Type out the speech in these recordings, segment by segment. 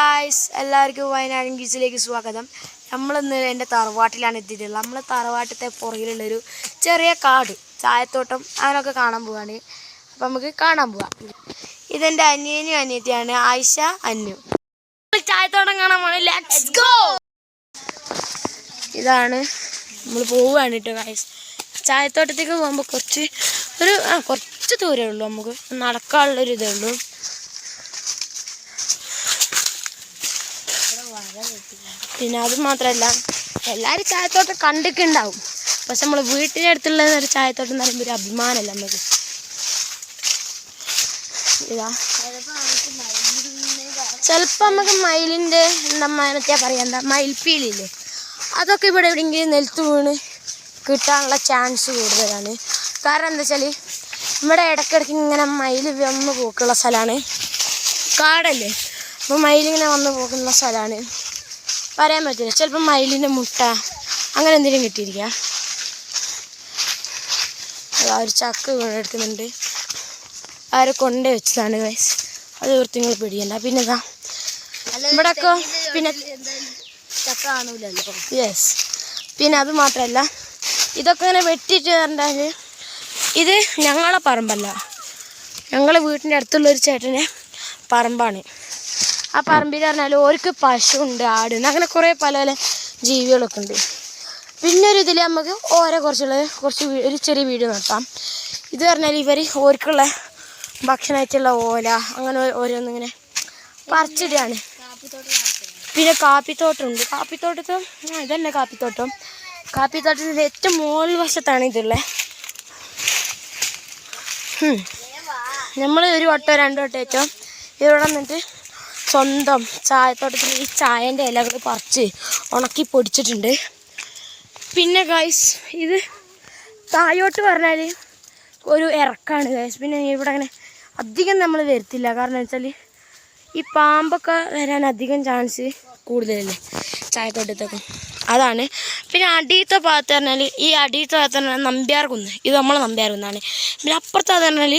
Guys എല്ലാവർക്കും വയനാടൻ ഗീസിലേക്ക് സ്വാഗതം. നമ്മളിന്ന് എന്റെ തറവാട്ടിലാണ് എത്തിയിട്ടുള്ളത്. നമ്മളെ തറവാട്ടത്തെ പുറകിലുള്ളൊരു ചെറിയ കാട് ചായത്തോട്ടം അങ്ങനെയൊക്കെ കാണാൻ പോവാണ്. അപ്പം നമുക്ക് കാണാൻ പോവാം. ഇതെന്റെ അനിയനും അനിയത്തിയാണ് ആയിഷ അന്നു. നമ്മൾ ചായത്തോട്ടം കാണാൻ പോകണം ലെറ്റ്സ് ഗോ ഇതാണ് നമ്മൾ പോവുകയാണ് കേട്ടോ ഗായ്സ് ചായത്തോട്ടത്തേക്ക് പോകുമ്പോൾ കുറച്ച് ഒരു ആ കുറച്ച് ദൂരമേ ഉള്ളൂ നമുക്ക്. നടക്കാനുള്ളൊരു ഇതേ ഉള്ളൂ. പിന്നെ അത് മാത്രമല്ല എല്ലാവരും ചായത്തോട്ടം കണ്ടൊക്കെ ഉണ്ടാവും പക്ഷെ നമ്മൾ വീട്ടിന്റെ അടുത്തുള്ള ഒരു ചായത്തോട്ടം എന്ന് പറയുമ്പോൾ ഒരു അഭിമാനമല്ല നമുക്ക് ഇതാ. ചിലപ്പോൾ നമുക്ക് മയിലിന്റെ എന്താ മറ്റേ പറയാ എന്താ മയിൽപ്പീലില്ലേ? അതൊക്കെ ഇവിടെ എവിടെയെങ്കിലും നിലത്ത് വീണ് കിട്ടാനുള്ള ചാൻസ് കൂടുതലാണ്. കാരണം എന്താ വെച്ചാൽ ഇവിടെ ഇടയ്ക്കിടയ്ക്ക് ഇങ്ങനെ മയിൽ വന്ന് പോക്കുള്ള സ്ഥലമാണ് കാടല്ലേ? അപ്പോൾ മയിലിങ്ങനെ വന്ന് പോകുന്ന സ്ഥലമാണ് പറയാൻ പറ്റില്ല. ചിലപ്പോൾ മയിലിന്റെ മുട്ട അങ്ങനെ എന്തെങ്കിലും കിട്ടിയിരിക്കുക ആ ഒരു ചക്ക വീണെടുക്കുന്നുണ്ട് ആരെ കൊണ്ടേ വെച്ചതാണ് ഗൈസ് അത് വൃത്തിങ്ങൾ നിങ്ങൾ പിടിയണ്ട പിന്നെ ഇതാ. ഇവിടെയൊക്കെ പിന്നെ ചക്ക കാണൂലല്ലോ. യെസ് പിന്നെ അത് മാത്രമല്ല ഇതൊക്കെ ഇങ്ങനെ വെട്ടിയിട്ട് പറഞ്ഞാൽ ഇത് ഞങ്ങളെ പറമ്പല്ല. ഞങ്ങളെ വീട്ടിന്റെ അടുത്തുള്ള ഒരു ചേട്ടന്റെ പറമ്പാണ്. ആ പറമ്പിൽ പറഞ്ഞാൽ ഓർക്ക് പശുണ്ട് ആട് അങ്ങനെ കുറേ പല പല ജീവികളൊക്കെ ഉണ്ട്. പിന്നെ ഒരു ഇതിൽ നമുക്ക് ഓരെ കുറച്ചുള്ള കുറച്ച് ഒരു ചെറിയ വീട് നടത്താം. ഇത് പറഞ്ഞാൽ ഇവർ ഓർക്കുള്ള ഭക്ഷണമായിട്ടുള്ള ഓല അങ്ങനെ ഓരോന്നിങ്ങനെ പറിച്ചിടുകയാണ് പിന്നെ കാപ്പിത്തോട്ടമുണ്ട് കാപ്പിത്തോട്ടത്ത് ആ ഇതന്നെ കാപ്പിത്തോട്ടം. കാപ്പിത്തോട്ടത്തിന്റെ ഏറ്റവും മുകൾ വശത്താണ് ഇതുള്ളത് നമ്മൾ ഒരു വട്ടോ രണ്ടോ വട്ടോ ഏറ്റവും ഇവിടെ നിന്നിട്ട് സ്വന്തം ചായത്തോട്ടത്തിൽ ഈ ചായന്റെ ഇലകൾ പറിച്ച് ഉണക്കി പൊടിച്ചിട്ടുണ്ട്. പിന്നെ ഗൈസ് ഇത് താഴോട്ട് പറഞ്ഞാൽ ഒരു ഇറക്കാണ് ഗൈസ് പിന്നെ ഇവിടെ അങ്ങനെ അധികം നമ്മൾ വരുത്തില്ല. കാരണം വെച്ചാൽ ഈ പാമ്പൊക്കെ വരാൻ അധികം ചാൻസ് കൂടുതലല്ലേ ചായത്തോട്ടത്തൊക്കെ. അതാണ്. പിന്നെ അടിയത്തെ ഭാഗത്ത് പറഞ്ഞാൽ ഈ അടിയത്തെ ഭാഗത്ത് പറഞ്ഞാൽ നമ്പ്യാർ കുന്ന്. ഇത് നമ്മളെ നമ്പ്യാർ കുന്നാണ്. പിന്നെ അപ്പുറത്ത് പറഞ്ഞാൽ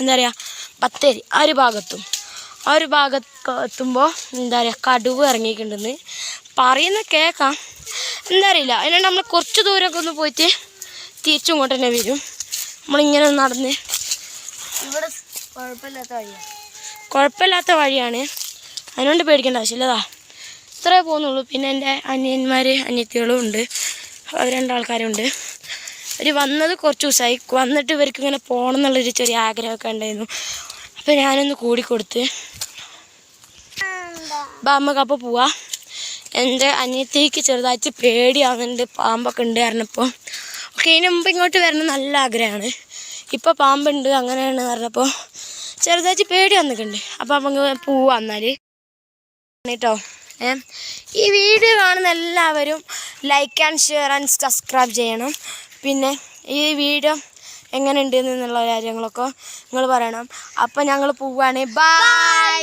എന്താ പറയുക ബത്തേരി ആ ഒരു ഭാഗത്തും. ആ ഒരു ഭാഗത്ത് എത്തുമ്പോൾ എന്താ പറയുക കടുവ് ഇറങ്ങിയിട്ടുണ്ടെന്ന് പറയുന്ന കേൾക്കാം. എന്താ അറിയില്ല. അതിനാണ്ട് നമ്മൾ കുറച്ച് ദൂരമൊക്കെ ഒന്ന് പോയിട്ട് തിരിച്ചും ഇങ്ങോട്ട് തന്നെ വരും. നമ്മളിങ്ങനെ നടന്ന്. ഇവിടെ കുഴപ്പമില്ലാത്ത വഴിയാണ് കുഴപ്പമില്ലാത്ത വഴിയാണ്. അതിനോണ്ട് പേടിക്കേണ്ട ആവശ്യമില്ലതാ ഇത്രേ പോകുന്നുള്ളൂ. പിന്നെ എന്റെ അനിയന്മാർ അനിയത്തികളും ഉണ്ട്. അവർ രണ്ടാൾക്കാരുണ്ട്. അവർ വന്നത് കുറച്ച് ദിവസമായി. വന്നിട്ട് ഇവർക്ക് ഇങ്ങനെ പോകണം എന്നുള്ളൊരു ചെറിയ ആഗ്രഹമൊക്കെ ഉണ്ടായിരുന്നു. അപ്പോൾ ഞാനൊന്ന് കൂടിക്കൊടുത്ത് നമുക്ക് അപ്പോൾ പോവാം. എന്റെ അനിയത്തേക്ക് ചെറുതായിട്ട് പേടിയാവുന്നുണ്ട്. പാമ്പൊക്കെ ഉണ്ട് പറഞ്ഞപ്പോൾ ഓക്കെ ഇതിന് മുമ്പ് ഇങ്ങോട്ട് വരണം നല്ല ആഗ്രഹമാണ്. ഇപ്പോൾ പാമ്പുണ്ട് അങ്ങനെയാണ് പറഞ്ഞപ്പോൾ ചെറുതായിട്ട് പേടി വന്നിട്ടുണ്ട്. അപ്പോൾ നമുക്ക് പോവാം എന്നാൽ കേട്ടോ? ഈ വീഡിയോ കാണുന്ന എല്ലാവരും like and share and subscribe ചെയ്യണം. പിന്നെ ഈ വീഡിയോ എങ്ങനെയുണ്ട് എന്നുള്ള കാര്യങ്ങളൊക്കെ നിങ്ങൾ പറയണം. അപ്പം ഞങ്ങൾ പോവുകയാണ് ബൈ